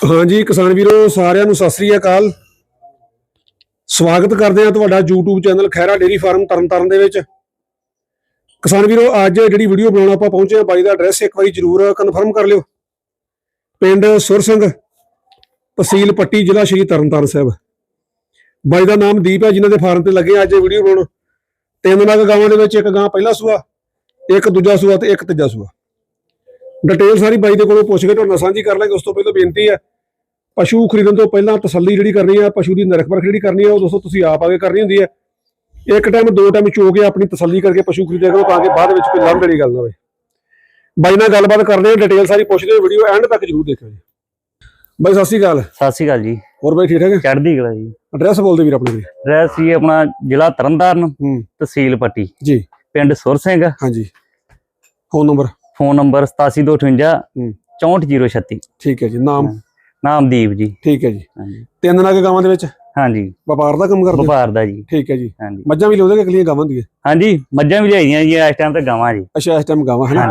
ਹਾਂਜੀ, ਕਿਸਾਨ ਵੀਰੋ, ਸਾਰਿਆਂ ਨੂੰ ਸਤਿ ਸ੍ਰੀ ਅਕਾਲ। ਸਵਾਗਤ ਕਰਦੇ ਹਾਂ ਤੁਹਾਡਾ YouTube channel Khaira dairy farm Tarn Taran ਦੇ ਵਿੱਚ। ਕਿਸਾਨ ਵੀਰੋ, ਅੱਜ ਜਿਹੜੀ ਵੀਡੀਓ ਬਣਾਉਣ ਆਪਾਂ ਪਹੁੰਚੇ ਹਾਂ, ਬਾਈ ਦਾ ਐਡਰੈਸ ਇੱਕ ਵਾਰੀ ਜਰੂਰ ਕਨਫਰਮ ਕਰ ਲਿਓ। ਪਿੰਡ ਸੁਰ ਸਿੰਘ, ਤਹਿਸੀਲ ਪੱਟੀ, ਜ਼ਿਲ੍ਹਾ ਸ਼੍ਰੀ ਤਰਨਤਾਰਨ ਸਾਹਿਬ। ਬਾਈ ਦਾ ਨਾਮ ਦੀਪ ਹੈ, ਜਿਨ੍ਹਾਂ ਦੇ ਫਾਰਮ ਤੇ ਲੱਗੇ ਅੱਜ ਵੀਡੀਓ ਬਣਾਉਣ। ਤਿੰਨ ਨਗ ਗਾਵਾਂ ਦੇ ਵਿੱਚ, ਇੱਕ ਗਾਂ ਪਹਿਲਾ ਸੂਆ, ਇੱਕ ਦੂਜਾ ਸੂਆ ਤੇ ਇੱਕ ਤੀਜਾ ਸੂਆ। ਡਿਟੇਲ ਸਾਰੀ ਬਾਈ ਦੇ ਕੋਲੋਂ ਪੁੱਛ ਕੇ ਤੁਹਾਨੂੰ ਸਾਂਝੀ ਕਰ ਲਾਂਗੇ, ਉਸ ਤੋਂ ਪਹਿਲਾਂ ਬੇਨਤੀ ਹੈ ਪਸ਼ੂ ਖਰੀਦਣ ਤੋਂ ਪਹਿਲਾਂ ਤਸੱਲੀ ਜਿਹੜੀ ਕਰਨੀ ਹੈ ਪਸ਼ੂ ਦੀ ਨਰਖ ਪਰਖ ਜਿਹੜੀ ਕਰਨੀ ਹੈ ਉਹ ਦੋਸਤੋ ਤੁਸੀਂ ਆਪ ਆ ਕੇ ਕਰਨੀ ਹੁੰਦੀ ਹੈ ਇੱਕ ਟਾਈਮ ਦੋ ਟਾਈਮ ਚੋ ਕੇ ਆਪਣੀ ਤਸੱਲੀ ਕਰਕੇ ਪਸ਼ੂ ਖਰੀਦਿਆ ਕਰੋ ਤਾਂ ਕਿ ਬਾਅਦ ਵਿੱਚ ਕੋਈ ਲੰਬੜੀ ਗੱਲ ਨਾ ਹੋਵੇ। ਬਾਈ ਨਾਲ ਗੱਲਬਾਤ ਕਰਦੇ ਹਾਂ ਡਿਟੇਲ ਸਾਰੀ ਪੁੱਛਦੇ ਹਾਂ ਵੀਡੀਓ ਐਂਡ ਤੱਕ ਜ਼ਰੂਰ ਦੇਖਿਓ ਜੀ। ਬਾਈ ਸਤਿ ਸ਼੍ਰੀ ਅਕਾਲ। ਸਤਿ ਸ਼੍ਰੀ ਅਕਾਲ ਜੀ। ਹੋਰ ਬਾਈ ਠੀਕ ਠਾਕ ਹੈ ਚੜ੍ਹਦੀ ਕਲਾ ਜੀ। ਐਡਰੈਸ ਬੋਲਦੇ ਵੀਰ ਆਪਣੇ ਵੀਰ। ਰਹਿ ਸੀ ਆਪਣਾ ਜ਼ਿਲ੍ਹਾ ਤਰਨਤਾਰਨ ਤਹਿਸੀਲ ਪੱਟੀ। ਜੀ। ਪਿੰਡ ਸੁਰ ਸਿੰਘ। ਹਾਂਜੀ। ਫੋਨ ਨੰਬਰ ਫੋਨ ਨੰਬਰ 8758 ਹੂੰ। 64036 ਠੀਕ ਹੈ ਜੀ ਨਾਮ? ਨਾਮਦੀਪ ਜੀ। ਠੀਕ ਹੈ ਜੀ। ਹਾਂਜੀ। ਤਿੰਨ ਨਗ ਗਾਵਾਂ ਦੇ ਵਿੱਚ? ਹਾਂਜੀ। ਵਪਾਰ ਦਾ ਕੰਮ ਕਰਦੇ? ਵਪਾਰ ਦਾ ਜੀ। ਠੀਕ ਹੈ ਜੀ। ਹਾਂਜੀ। ਮੱਝਾਂ ਵੀ ਲਾਉਂਦੇ ਕਿ ਇਕੱਲੀਆਂ ਗਾਵਾਂ ਦੀਆਂ? ਹਾਂਜੀ ਮੱਝਾਂ ਵੀ ਲਿਆਈਆਂ ਜੀ ਇਸ ਟਾਈਮ ਤੇ ਗਾਵਾਂ ਜੀ। ਅੱਛਾ ਇਸ ਟਾਈਮ ਗਾਵਾਂ ਹਨਾ?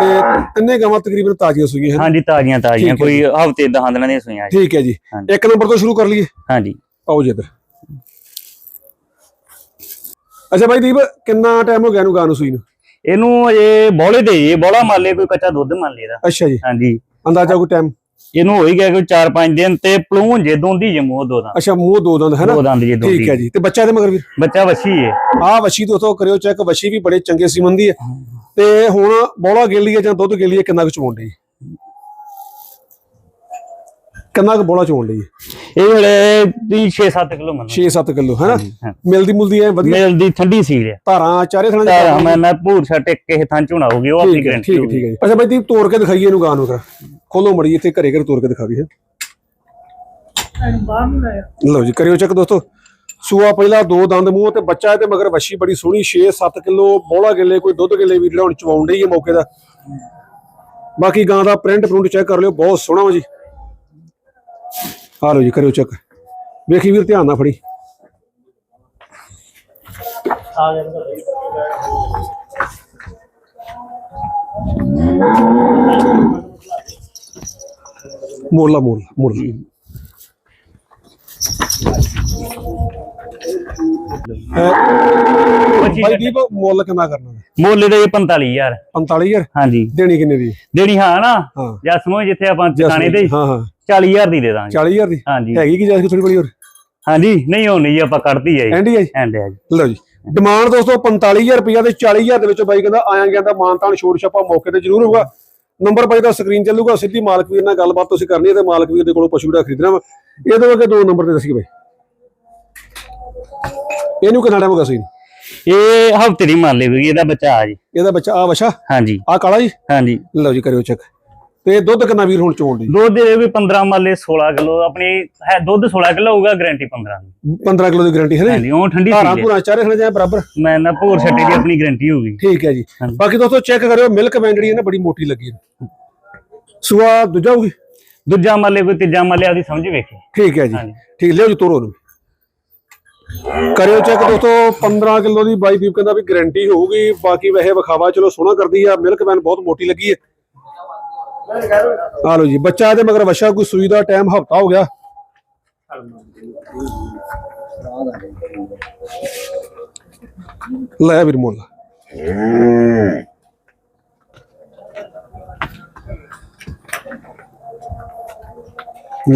ਤੇ ਤਿੰਨੇ ਗਾਵਾਂ ਤਕਰੀਬਨ ਤਾਜ਼ੀਆਂ ਸੂਈਆਂ ਹਨ? ਹਾਂਜੀ ਤਾਜ਼ੀਆਂ ਤਾਜ਼ੀਆਂ। ਕੋਈ ਹਫ਼ਤੇ ਦਹਾਂ ਦਿਨਾਂ ਦੀਆਂ ਸੂਈਆਂ ਜੀ। ਠੀਕ ਹੈ ਜੀ। ਇੱਕ ਨੰਬਰ ਤੋਂ ਸ਼ੁਰੂ ਕਰ ਲਈਏ? ਹਾਂਜੀ। ਆਓ ਜੀ ਇੱਧਰ। ਅੱਛਾ ਬਾਈ ਦੀਪ ਕਿੰਨਾ ਟਾਈਮ ਹੋ ਗਿਆ ਨੂੰ ਗਾਂ ਨੂੰ ਸੂਈ ਨੂੰ? ਇਹਨੂੰ ਅਜੇ ਬੋਲੇ ਦੇ ਜੀ ਬੋਲਾ ਮੰਨ ਕੋਈ ਕੱਚਾ ਦੁੱਧ ਮੰਨ ਲਏ ਦਾ ਅੱਛਾ ਜੀ। ਹਾਂਜੀ। ਅੰਦਾਜ਼ਾ ਕੋਈ ਟਾਈਮ ਇਹਨੂੰ ਹੋ ਹੀ ਗਿਆ ਕੋਈ 4-5 ਦਿਨ ਤੇ ਪਲੂਣ ਜੇ ਦੋਂਦੀ ਜੇ ਮੂੰਹ ਦੋ ਦੰਦ। ਅੱਛਾ ਮੂੰਹ ਦੋ ਦੰਦ ਹੈ ਨਾ ਦੋ ਦੰਦ ਜੇ ਦੋਂਦੀ। ਠੀਕ ਹੈ ਜੀ। ਤੇ ਬੱਚਾ ਦੇ ਮਗਰ ਵੀ? ਬੱਚਾ ਵੱਛੀ ਹੈ ਆਹ ਵਸ਼ੀ ਦੋਸਤੋ ਕਰਿਓ ਚੈੱਕ ਵਸ਼ੀ ਵੀ ਬੜੇ ਚੰਗੇ ਸੀਮਨ ਦੀ ਹੈ। ਤੇ ਹੁਣ ਬੋਲਾ ਗਿਲ ਹੈ ਜਾਂ ਦੁੱਧ ਗਿਲ ਹੈ ਕਿੰਨਾ ਕੁ ਚੋਣ ਲਈ ਕਿੰਨਾ ਕੁ ਬੋਲਾ ਚੋਣ ਲਈ ਇਹ ਵੇਲੇ 6-7 ਕਿਲੋ ਮੰਨ 6-7 ਕਿਲੋ ਹੈ ਨਾ ਹਾਂ। ਮਿਲਦੀ ਮੁਲਦੀ ਹੈ ਵਧੀਆ? ਮਿਲਦੀ ਠੰਡੀ ਸੀਲ ਆ ਧਾਰਾਂ ਚਾਰੇ ਥਾਂ ਤਾਂ ਮੈਂ ਨਾ ਭੂਰ ਛੱਟ ਇੱਕ ਥਾਂ ਝੁਣਾ ਉਹ ਆਪਣੀ ਹੈ ਗਰੰਟੀ ਠੀਕ ਹੈ ਠੀਕ ਹੈ ਜੀ। ਅੱਛਾ ਬਾਈ ਦੀਪ ਤੋੜ ਕੇ ਦਿਖਾਈਏ ਇਹਨੂੰ ਗਾਂ ਨੂੰ ਕਰਾ ਖੋਲੋ ਮੜੀ ਇੱਥੇ ਘਰੇ ਘਰੇ ਤੋੜ ਕੇ ਦਿਖਾ ਦਈਏ ਲਓ ਜੀ, ਕਰਿਓ ਚੈੱਕ ਦੋਸਤੋ। ਸੂਆ ਪਹਿਲਾ ਦੋ ਦੰਦ ਮੂੰਹ ਤੇ, ਬੱਚਾ ਤੇ ਮਗਰ ਵੱਛੀ ਬੜੀ ਸੋਹਣੀ 6-7 ਕਿਲੋ ਬੋਲਾ ਗਿੱਲੇ ਕੋਈ ਦੁੱਧ ਗਿੱਲੇ ਵੀ ਜਿਹੜਾ ਚਵਾਉਣ ਡਈ ਹੈ ਮੌਕੇ ਦਾ। ਬਾਕੀ ਗਾਂ ਦਾ ਪ੍ਰਿੰਟ ਪ੍ਰਿੰਟ ਚੈੱਕ ਕਰ ਲਿਓ, ਬਹੁਤ ਸੋਹਣਾ ਵਾ ਜੀ। ਆ ਲਓ ਜੀ, ਕਰਿਓ ਚੈੱਕ। ਵੇਖੀ ਵੀਰ, ਧਿਆਨ ਨਾਲ ਫੜੀ। ਮੋਰਲਾ ਮੋਰਲਾ ਮੋਰਲਾ ਬਾਈ ਦੀਪ ਮੁੱਲ ਕਿੰਨਾ ਕਰਨਾ? ਮੁੱਲ ਦੇ 45000 45000 ਹਾਂਜੀ। ਦੇਣੀ ਕਿੰਨੇ ਦੀ? ਦੇਣੀ ਹਾਂ ਨਾ? ਹਾਂ। ਜਾਂ ਸਮਝ ਜਿੱਥੇ ਆਪਾਂ ਟਿਕਾਣੇ ਤੇ ਹਾਂ ਹਾਂ। 40000 ਦੀ ਦੇ ਦਾਂਗੇ। 40000 ਦੀ? ਹਾਂਜੀ। ਹੈਗੀ ਕਿ ਜਾਇਜ਼ ਥੋੜੀ ਬੜੀ ਹੋਰ? ਹਾਂਜੀ ਨਹੀਂ ਹੋਣੀ ਜੀ ਆਪਾਂ ਕੱਢਦੀ ਜੀ। ਐਂਡੀ ਹੈ ਜੀ? ਐਂਡ ਜੀ। ਲਓ ਜੀ। ਡਿਮਾਂਡ ਦੋਸਤੋ 45000 ਰੁਪਇਆ ਤੇ 40000 ਦੇ ਵਿੱਚ ਬਾਈ ਕਹਿੰਦਾ ਆਇਆ ਗਿਆ ਦਾ ਮਾਨਤਾਨ ਛੋੜ ਛਾਪਾ ਮੌਕੇ ਤੇ ਜ਼ਰੂਰ ਹੋਊਗਾ। ਨੰਬਰ ਬਾਈ ਦਾ ਸਕਰੀਨ ਚੱਲੂਗਾ ਸਿੱਧੀ ਮਾਲਕ ਵੀਰ ਨਾਲ ਗੱਲਬਾਤ ਤੁਸੀਂ ਕਰਨੀ ਹੈ ਤੇ ਮਾਲਕ ਵੀਰ ਦੇ ਕੋਲੋਂ ਪਸ਼ੂ ਜਿਹੜਾ ਖਰੀਦਣਾ ਵਾ। ਇਹਦੇ ਵਰਗੇ ਦੋ ਨੰਬਰ ਤੇ ਦੱਸੀ ਬਾਈ। ਇਹਨੂੰ ਕਿੰਨਾ ਟਾਈਮ ਹੋ ਗਿਆ ਸੀ? ਇਹ ਹਫ਼ਤੇ ਦੀ ਮੰਨ ਲਈ ਵੀ ਇਹਦਾ ਬੱਚਾ ਆ ਜੀ। ਇਹਦਾ ਬੱਚਾ ਆ ਵਛਾ? ਹਾਂਜੀ। ਆ ਕਾਲਾ ਜੀ? ਹਾਂਜੀ। ਲਓ ਜੀ ਕਰਿਓ ਚੈੱਕ ਤੇ ਦੁੱਧ ਕਿੰਨਾ ਵੀਰ ਹੁਣ ਚੋਣ ਦੀ ਦੁੱਧ ਦੇ ਵੀ 15 ਮੰਨ ਲਏ 16 ਕਿਲੋ ਆਪਣੀ ਹੈ ਦੁੱਧ 16 ਕਿਲੋ ਹੋਊਗਾ ਗਾਰੰਟੀ 15 ਦੀ। 15 ਕਿਲੋ ਦੀ ਗਾਰੰਟੀ ਹੈ ਨਾ ਜੀ? ਹਾਂਜੀ ਉਹ ਠੰਡੀ ਧਾਰਾਂ ਪੂਰਾ ਚਾਰੇ ਖਣੇ ਜਾਏ ਬਰਾਬਰ? ਮੈਂ ਨਾ ਭੂਰ ਛੱਟੇ ਦੀ ਆਪਣੀ ਗਾਰੰਟੀ ਹੋਊਗੀ ਠੀਕ ਹੈ ਜੀ। ਬਾਕੀ ਦੋਸਤੋ ਚੈੱਕ ਕਰਿਓ ਮਿਲਕ ਵੈਨ ਜਿਹੜੀ ਹੈ ਨਾ ਬੜੀ ਮੋਟੀ ਲੱਗੀ ਹੈ। ਸੂਆ ਦੂਜਾ ਹੋਊਗੀ? ਦੂਜਾ ਮੱਲੇ ਕੋਈ ਤੀਜਾ ਮੱਲੇ ਆਦੀ ਸਮਝ ਵੇਖੀ। ਠੀਕ ਹੈ ਜੀ। ਠੀਕ ਲਿਓ ਜੀ ਤੋਰੋ ਨੂੰ ਕਰਿਓ ਚੈੱਕ ਦੋਸਤੋ 15 ਕਿਲੋ ਦੀ ਬਾਈ ਦੀਪ ਕਹਿੰਦਾ ਵੀ ਗਾਰੰਟੀ ਹੋਊਗੀ ਬਾਕੀ ਵੈਸੇ ਵਿਖਾਵਾ ਚਲੋ ਸੋਹਣਾ ਕਰਦੀ ਆ ਮਿਲਕ ਵੈਨ ਬਹੁਤ ਮੋਟੀ ਲੱਗੀ ਹੈ। ਆ ਲਓ ਜੀ ਬੱਚਾ ਇਹਦੇ ਮਗਰ ਵਛਾ ਕੋਈ ਸੂਈ ਦਾ ਟਾਈਮ ਹਫਤਾ ਹੋ ਗਿਆ। ਲੈ ਵੀਰ ਮੁੱਲ।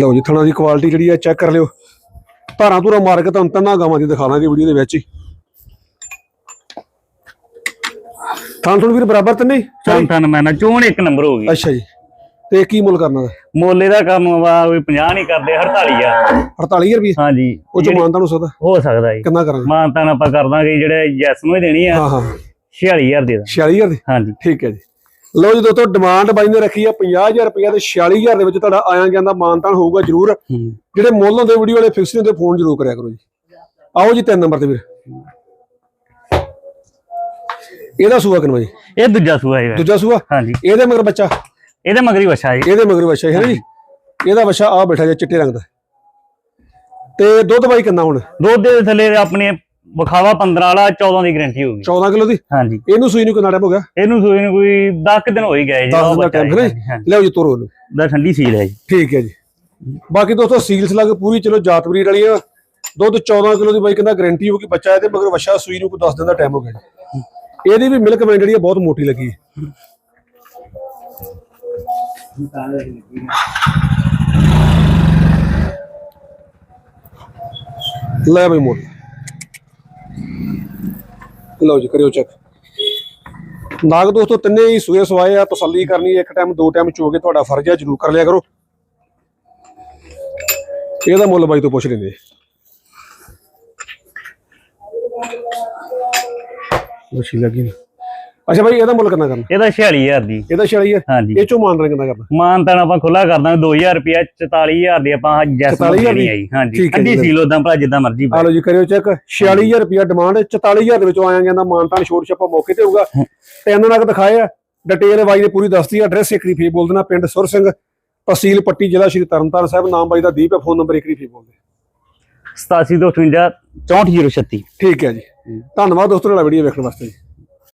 ਲਓ ਜੀ ਥਣਾ ਦੀ ਕੁਆਲਿਟੀ ਜਿਹੜੀ ਆ ਚੈੱਕ ਕਰ ਲਿਓ। ਧਾਰਾਂ ਧੂਰਾ ਮਾਰ ਕੇ ਤੁਹਾਨੂੰ ਤੰਨਾ ਗਾਵਾਂ ਦੀ ਦਿਖਾ ਦਾਂਗੇ ਵੀਡੀਓ ਦੇ ਵਿੱਚ ਹੀ। ਥਾਂ ਥੋੜੀ ਵੀਰ ਬਰਾਬਰ ਤੇ ਨਹੀਂ? ਤਨ ਮੈਂ ਨਾ ਚੋਣ ਇੱਕ ਨੰਬਰ ਹੋ ਗਈ। ਅੱਛਾ ਜੀ। ਤੇ ਕੀ ਮੁੱਲ ਕਰਨਾ ਦਾ ਮੋਲੇ ਦਾ ਕੰਮ ਵਾ ਕੋਈ 50 ਨਹੀਂ ਕਰਦੇ 48 ਆ। 48000 ਰੁਪਏ ਹਾਂਜੀ। ਉਹ ਚ ਮਾਨਤਾ ਨੂੰ ਸਦਾ ਹੋ ਸਕਦਾ ਜੀ। ਕਿੰਨਾ ਕਰਾਂਗੇ? ਮਾਨਤਾ ਆਪਾਂ ਕਰ ਦਾਂਗੇ ਜਿਹੜੇ ਜੈਸ ਨੂੰ ਹੀ ਦੇਣੀ ਆ। ਹਾਂ ਹਾਂ। 46000 ਦੇ ਦਾਂ 46000 ਦੀ? ਹਾਂਜੀ। ਠੀਕ ਹੈ ਜੀ। ਲਓ ਜੀ ਦੋਸਤੋ ਡਿਮਾਂਡ ਬਾਈ ਨੇ ਰੱਖੀ ਆ 50000 ਰੁਪਏ ਤੇ 46000 ਦੇ ਵਿੱਚ ਤੁਹਾਡਾ ਆਇਆ ਜਾਂਦਾ ਮਾਨਤਾਨ ਹੋਊਗਾ ਜ਼ਰੂਰ। ਹੂੰ। ਜਿਹੜੇ ਮੁੱਲ ਹੁੰਦੇ ਵੀਡੀਓ ਵਾਲੇ ਫਿਕਸ ਹੁੰਦੇ ਫੋਨ ਜ਼ਰੂਰ ਕਰਿਆ ਕਰੋ ਜੀ। ਆਓ ਜੀ ਤਿੰਨ ਨੰਬਰ ਤੇ ਵੀਰ। ਇਹਦਾ ਸੂਆ ਕਿੰਨਾ ਜੀ? ਇਹ ਦੂਜਾ ਸੂਆ ਹੈ ਦੂਜਾ ਸੂਆ? ਹਾਂਜੀ। ਇਹਦੇ ਮਗਰ ਬੱਚਾ? ਇਹਦੇ ਮਗਰੀ ਵਛਾ ਜੀ ਇਹਦੇ ਮਗਰ ਬੱਚਾ ਹੈ ਜੀ। ਇਹਦਾ ਬੱਚਾ ਆ ਬੈਠਾ ਜੇ ਚਿੱਟੇ ਰੰਗ ਦਾ। ਤੇ ਦੁੱਧ ਬਾਈ ਕਿੰਨਾ ਹੁਣ? ਦੁੱਧ ਦੇ ਥੱਲੇ ਆਪਣੇ ਵਿਖਾਵਾ 15 ਵਾਲਾ 14 ਦੀ ਗਾਰੰਟੀ ਹੋਊਗੀ। 14 ਕਿਲੋ ਦੀ? ਹਾਂਜੀ। ਇਹਨੂੰ ਸੂਈ ਨੂੰ ਕਿੰਨਾ ਟਾਈਮ ਹੋ ਗਿਆ? ਇਹਨੂੰ ਸੂਈ ਨੂੰ ਕੋਈ 10 ਕੁ ਦਿਨ ਹੋ ਹੀ ਗਏ ਜੀ 10 ਉਹ ਦਿਨ ਦਾ ਟਾਈਮ ਹੈ ਨਾ ਜੀ, ਤੋਰੋ ਇਹਨੂੰ। ਦਾ ਠੰਡੀ ਸੀਲ ਹੈ ਜੀ। ਠੀਕ ਹੈ ਜੀ। ਬਾਕੀ ਦੋਸਤੋ ਸੀਲਸ ਲੱਗ ਪੂਰੀ ਚਲੋ ਜਾਤ ਬਰੀਡ ਵਾਲੀ ਆ। ਦੁੱਧ 14 ਕਿਲੋ ਦੀ ਬਾਈ ਕਹਿੰਦਾ ਗਾਰੰਟੀ ਹੋਊਗੀ ਬੱਚਾ ਹੈ ਤੇ ਮਗਰ ਵਛਾ ਸੂਈ ਨੂੰ ਕੋਈ 10 ਦਿਨ ਦਾ ਟਾਈਮ ਹੋ ਗਿਆ ਜੀ। ਇਹਦੀ ਵੀ ਮਿਲਕ ਮੈਂਡ ਜਿਹੜੀ ਬਹੁਤ ਮੋਟੀ ਲੱਗੀ ਹੈ। ਲੈ ਬਈ ਮੋੜ। ਲਓ ਜੀ, ਕਰਿਓ ਚੈੱਕ ਨਾਗ ਦੋਸਤੋ, ਤਿੰਨੇ ਹੀ ਸੂਏ ਸਵਾਏ ਆ, ਤਸੱਲੀ ਕਰਨੀ ਇੱਕ ਟਾਈਮ ਦੋ ਟਾਈਮ ਚੋ ਕੇ ਤੁਹਾਡਾ ਫਰਜ਼ ਹੈ ਜਰੂਰ ਕਰ ਲਿਆ ਕਰੋ। ਇਹਦਾ ਮੁੱਲ ਬਾਈ ਤੋਂ ਪੁੱਛ ਲੈਂਦੇ। ਮੱਛੀ ਲੱਗੀ ਨੀ। ਅੱਛਾ ਬਾਈ ਇਹਦਾ ਮੁੱਲ ਕਿੰਨਾ ਕਰਨਾ? ਇਹਦਾ 46000 ਦੀ। ਇਹਦਾ 46 ਹੈ ਹਾਂਜੀ। ਇਹ ਚੋਂ ਮਾਨ ਕਿੰਨਾ ਕਰਨਾ? ਮਾਨ ਤਾਂ ਆਪਾਂ ਖੁੱਲਾ ਕਰ ਦਾਂਗੇ 2000 ਰੁਪਿਆ 44000 ਦੀ ਆਪਾਂ ਜੈਸ 44,000 ਨਹੀਂ ਦੀ? ਆਈ। ਹਾਂਜੀ ਅੱਧੀ। ਸੀਲ ਉਦਾਂ ਭਲਾ ਜਿੱਦਾਂ ਮਰਜ਼ੀ ਆ ਲਓ ਜੀ ਕਰਿਓ ਚੈੱਕ। 46000 ਰੁਪਿਆ ਡਿਮਾਂਡ 44000 ਦੇ ਵਿੱਚੋਂ ਆਇਆ ਜਾਂਦਾ ਮਾਨਤਾਨ ਛੋਟ ਛੱਪਾ ਮੌਕੇ ਤੇ ਹੋਊਗਾ। ਤਿੰਨ ਨਗ ਦਿਖਾਏ ਆ। ਡਿਟੇਲ ਬਾਈ ਨੇ ਪੂਰੀ ਦੱਸਤੀ ਐਡਰੈਸ ਇੱਕ ਵਾਰੀ ਫੇਰ ਬੋਲ ਦੇਣਾ ਪਿੰਡ ਸੁਰ ਸਿੰਘ ਤਹਿਸੀਲ ਪੱਟੀ ਜ਼ਿਲ੍ਹਾ ਸ਼੍ਰੀ ਤਰਨਤਾਰਨ ਸਾਹਿਬ ਨਾਮ ਬਾਈ ਦਾ ਦੀਪ ਹੈ ਫੋਨ ਨੰਬਰ ਇੱਕ ਵਾਰੀ ਫੇਰ ਬੋਲ ਦੇ। 87 ਤੋਂ 58 64036 ਠੀਕ ਹੈ ਜੀ। ਧੰਨਵਾਦ ਦੋਸਤੋ ਨਾਲ ਵੀਡੀਓ ਵੇਖਣ ਵਾਸਤੇ। ਜੀ